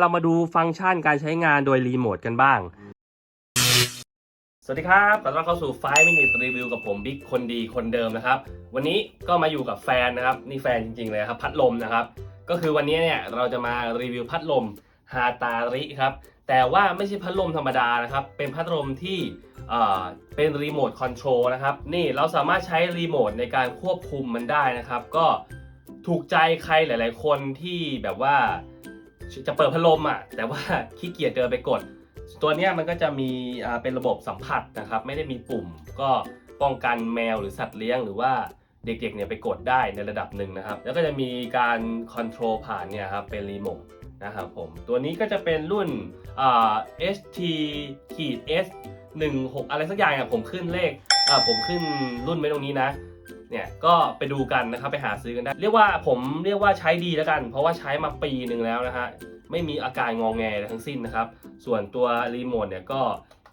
เรามาดูฟังก์ชันการใช้งานโดยรีโมทกันบ้าง สวัสดีครับขอต้อนรับเข้าสู่ 5 minute review กับผมบิ๊กคนดีคนเดิมนะครับ วันนี้ก็มาอยู่กับแฟนนะครับ นี่แฟนจริงๆเลยครับ พัดลมนะครับ ก็คือวันนี้เนี่ยเราจะมารีวิวพัดลมฮาตาริครับ แต่ว่าไม่ใช่พัดลมธรรมดานะครับ เป็นพัดลมที่เอ่อเป็นรีโมทคอนโทรลนะครับ นี่เราสามารถใช้รีโมทในการควบคุมมันได้นะครับ ก็ถูกใจใครหลาย ๆ คนที่แบบว่า จะเปิดพัดลมอะแต่ว่าขี้เกียจเดินไปกด ตัวนี้มันก็จะมีเป็นระบบสัมผัสนะครับ ไม่ได้มีปุ่ม ก็ป้องกันแมวหรือสัตว์เลี้ยงหรือว่าเด็กๆเนี่ยไปกดได้ในระดับหนึ่งนะครับ แล้วก็จะมีการคอนโทรลผ่านเนี่ยครับเป็นรีโมทนะครับผม ตัวนี้ก็จะเป็นรุ่นอ่า ST ขีด S 16 อะไรสักอย่างอะผมขึ้นเลขอ่าผมขึ้นรุ่นไว้ตรงนี้นะ เนี่ยก็ไปดูกันนะครับไปหาซื้อกันได้ เรียกว่าผมเรียกว่าใช้ดีแล้วกัน เพราะว่าใช้มาปีหนึ่งแล้วนะฮะไม่มีอาการงองแงทั้งสิ้นนะครับ ส่วนตัวรีโมทเนี่ยก็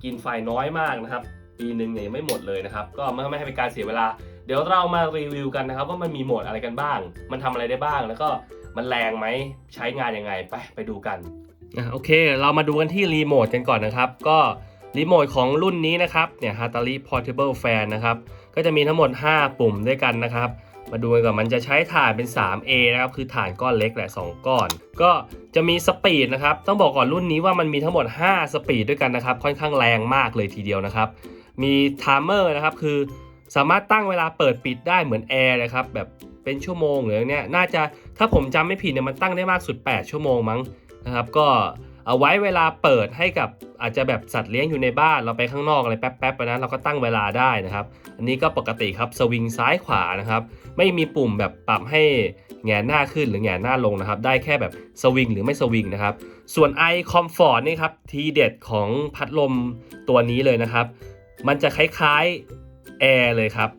กินไฟน้อยมากนะครับ ปีหนึ่งเนี่ยยังไม่หมดเลยนะครับ ก็ไม่ไม่ให้เป็นการเสียเวลา เดี๋ยวเรามารีวิวกันนะครับ ว่ามันมีโหมดอะไรกันบ้าง มันทำอะไรได้บ้าง แล้วก็มันแรงไหมใช้งานยังไงไปไปดูกันโอเค เรามาดูกันที่รีโมทกันก่อนนะครับ ก็ รีโมทของรุ่นนี้นะครับเนี่ย Hatari Portable Fan นะครับ ก็จะมีทั้งหมด 5 ปุ่มด้วยกันนะครับ มาดูกันก่อนมันจะใช้ถ่านเป็น 3A นะครับ คือถ่านก้อนเล็กแหละ 2 ก้อน ก็จะมีสปีดนะครับ ต้องบอกก่อนรุ่นนี้ว่ามันมีทั้งหมด 5 สปีดด้วยกันนะครับ ค่อนข้างแรงมากเลยทีเดียวนะครับ มีไทม์เมอร์นะครับ คือสามารถตั้งเวลาเปิดปิดได้เหมือนแอร์เลยครับ แบบเป็นชั่วโมงหรืออย่างเนี้ยน่าจะถ้าผมจำไม่ผิดเนี่ยมันตั้งได้มากสุด 8 ชั่วโมงมั้งนะครับ ก็ เอาไว้เวลาเปิดให้กับอาจจะแบบสัตว์เลี้ยงอยู่ในบ้านเราไปข้างนอกอะไรแป๊บๆไปนะเราก็ตั้งเวลาได้นะครับ อันนี้ก็ปกติครับสวิงซ้ายขวานะครับ ไม่มีปุ่มแบบปรับให้แงนหน้าขึ้นหรือแงนหน้าลงนะครับ ได้แค่แบบสวิงหรือไม่สวิงนะครับ ส่วน i Comfort นี่ครับทีเด็ดของพัดลมตัวนี้เลยนะครับ มันจะคล้ายๆแอร์เลยครับ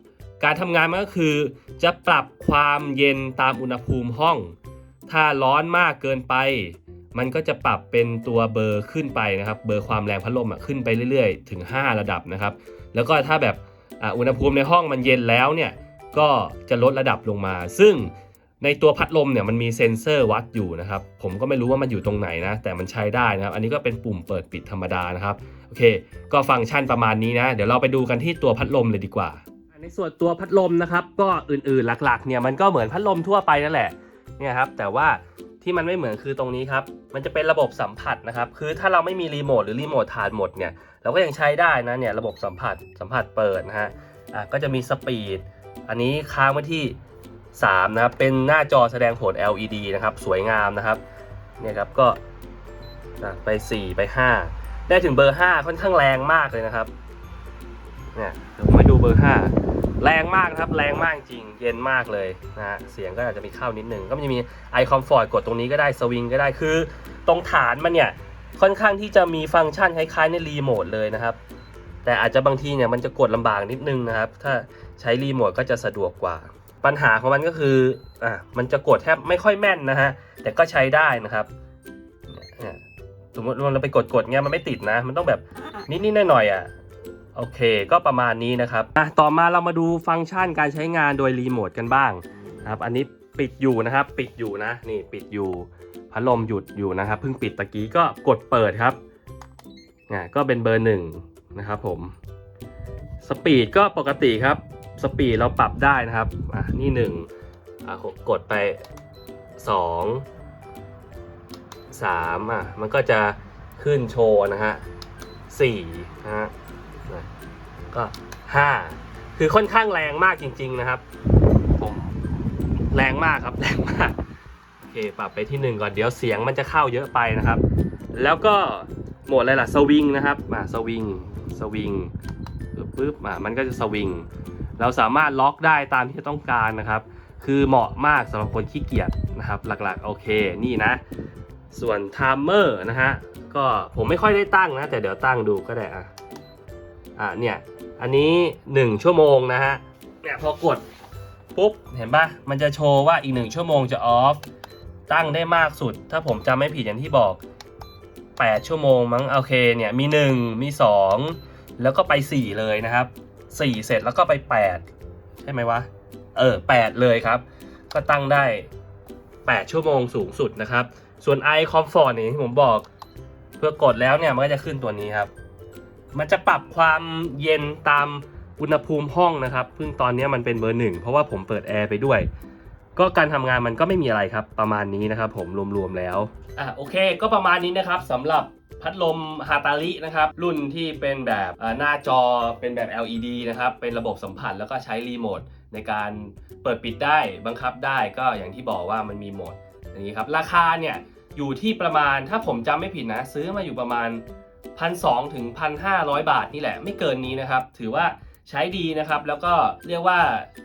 การทำงานมันก็คือ จะปรับความเย็นตามอุณหภูมิห้อง ถ้าร้อนมากเกินไป มันก็จะปรับเป็นตัวเบอร์ขึ้นไปนะครับ เบอร์ความแรงพัดลมอะขึ้นไปเรื่อยๆ ถึง 5 ระดับนะครับ แล้วก็ถ้าแบบอะอุณหภูมิในห้องมันเย็นแล้วเนี่ยก็จะลดระดับลงมา ซึ่งในตัวพัดลมเนี่ยมันมีเซ็นเซอร์วัดอยู่นะครับ ผมก็ไม่รู้ว่ามันอยู่ตรงไหนนะ แต่มันใช้ได้นะครับ อันนี้ก็เป็นปุ่มเปิดปิดธรรมดานะครับ โอเค ก็ฟังก์ชันประมาณนี้นะ เดี๋ยวเราไปดูกันที่ตัวพัดลมเลยดีกว่า ในส่วนตัวพัดลมนะครับ ก็อื่นๆหลักๆเนี่ยมันก็เหมือนพัดลมทั่วไปนั่นแหละ เนี่ยครับ แต่ว่า ที่มันไม่เหมือนคือตรงนี้ครับ มันจะเป็นระบบสัมผัสนะครับ คือถ้าเราไม่มีรีโมทหรือรีโมทถ่านหมดเนี่ย เราก็ยังใช้ได้นะเนี่ยระบบสัมผัสสัมผัสเปิดนะฮะ อะก็จะมีสปีด อันนี้ค้างไว้ที่ 3 นะครับ เป็นหน้าจอแสดงผล LED นะครับ สวยงามนะครับ เนี่ยครับก็อะไป 4 ไป 5 ได้ถึงเบอร์ 5 ค่อนข้างแรงมากเลยนะครับ เนี่ยเดี๋ยวผมไปดูเบอร์ 5 แรงมากนะครับแรงมากจริง เย็นมากเลยนะฮะเสียงก็อาจจะมีเข้านิดนึง ก็มันจะมี i comfort กดตรงนี้ก็ได้สวิงก็ได้คือ ตรงฐานมันเนี่ยค่อนข้างที่จะมีฟังก์ชันคล้ายๆในรีโมทเลยนะครับ แต่อาจจะบางทีเนี่ยมันจะกดลำบากนิดนึงนะครับ ถ้าใช้รีโมทก็จะสะดวกกว่า ปัญหาของมันก็คืออะมันจะกดแทบไม่ค่อยแม่นนะฮะแต่ก็ใช้ได้นะครับเนี่ยสมมติเราไปกดกดๆเงี้ยมันไม่ติดนะ มันต้องแบบนิดๆหน่อยๆอะ โอเค ก็ประมาณนี้นะครับอะต่อมาเรามาดูฟังก์ชันการใช้งานโดยรีโมทกันบ้างนะครับอันนี้ปิดอยู่นะครับ ปิดอยู่นะนี่ปิดอยู่พัดลมหยุดอยู่นะครับเพิ่งปิดตะกี้ก็กดเปิดครับอะก็เป็นเบอร์หนึ่งนะครับผมสปีดก็ปกติครับสปีดเราปรับได้นะครับอะนี่หนึ่งอะกดไปสองสามอะมันก็จะขึ้นโชว์นะฮะสี่นะฮะ ก็ห้าคือค่อนข้างแรงมากจริง ๆ นะครับ ผมแรงมากครับแรงมากโอเคปรับไปที่หนึ่งก่อนเดี๋ยวเสียงมันจะเข้าเยอะไปนะครับ แล้วก็โหมดอะไรล่ะสวิงนะครับอ่าสวิงสวิงปุ๊บอะมันก็จะสวิง เราสามารถล็อกได้ตามที่ต้องการนะครับ คือเหมาะมากสำหรับคนขี้เกียจนะครับ หลักๆ โอเค นี่นะ ส่วนไทม์เมอร์นะฮะ ก็ผมไม่ค่อยได้ตั้งนะ แต่เดี๋ยวตั้งดูก็ได้อะ อะเนี่ยอันนี้ 1 ชั่วโมงนะฮะเนี่ยพอกดปุ๊บเห็นปะมันจะโชว์ว่าอีก 1 ชั่วโมงจะออฟตั้งได้มากสุด ถ้าผมจำไม่ผิดอย่างที่บอก 8 ชั่วโมงมั้งโอเคเนี่ยมี 1 มี 2 แล้วก็ไป 4 เลยนะครับ 4 เสร็จแล้วก็ไป 8 ใช่ไหมวะ เออ 8 เลยครับ ก็ตั้งได้ 8 ชั่วโมงสูงสุดนะครับ ส่วน i comfort เนี่ยที่ผมบอก เพื่อกดแล้วเนี่ยมันก็จะขึ้นตัวนี้ครับ มันจะปรับความเย็นตามอุณหภูมิห้องนะครับซึ่งตอนนี้มันเป็นเบอร์หนึ่งเพราะว่าผมเปิดแอร์ไปด้วย ก็การทำงานมันก็ไม่มีอะไรครับ ประมาณนี้นะครับ ผมรวมๆแล้วอะโอเค ก็ประมาณนี้นะครับสำหรับพัดลมฮาตารินะครับ รุ่นที่เป็นแบบหน้าจอเป็นแบบ LED นะครับ เป็นระบบสัมผัสแล้วก็ใช้รีโมทในการเปิดปิดได้บังคับได้ก็อย่างที่บอกว่ามันมีโหมดอย่างนี้ครับ ราคาเนี่ยอยู่ที่ประมาณถ้าผมจำไม่ผิดนะ ซื้อมาอยู่ประมาณ 1,200ถึง1,500บาทนี่แหละไม่เกินนี้นะครับ ถือว่าใช้ดีนะครับแล้วก็เรียกว่า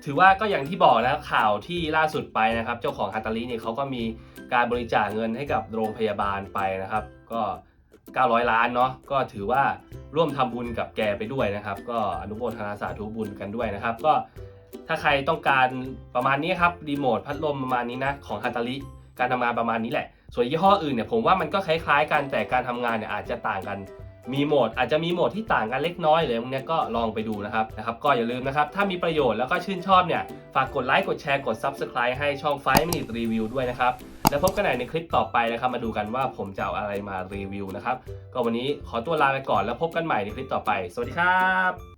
ถือว่าก็อย่างที่บอกนะข่าวที่ล่าสุดไปนะครับ เจ้าของฮาตาริเนี่ยเขาก็มีการบริจาคเงินให้กับโรงพยาบาลไปนะครับ ก็ 900 ล้านเนาะก็ถือว่าร่วมทำบุญกับแกไปด้วยนะครับ ก็อนุโมทนาสาธุบุญกันด้วยนะครับ ก็ถ้าใครต้องการประมาณนี้ครับรีโมทพัดลมประมาณนี้นะของฮาตาริการทำงานประมาณนี้แหละ ส่วนยี่ห้ออื่นเนี่ยผมว่ามันก็คล้ายๆกันแต่การทำงานเนี่ยอาจจะต่างกันมีโหมดอาจจะมีโหมดที่ต่างกันเล็กน้อยเลยพวกเนี้ยก็ลองไปดูนะครับนะครับก็อย่าลืมนะครับ ถ้ามีประโยชน์แล้วก็ชื่นชอบเนี่ย ฝากกดไลค์กดแชร์กด Subscribe ให้ช่องไฟมินิรีวิวด้วยนะครับ แล้วพบกันใหม่ในคลิปต่อไปนะครับ มาดูกันว่าผมจะเอาอะไรมารีวิวนะครับ ก็วันนี้ขอตัวลาไปก่อนแล้วพบกันใหม่ในคลิปต่อไป สวัสดีครับ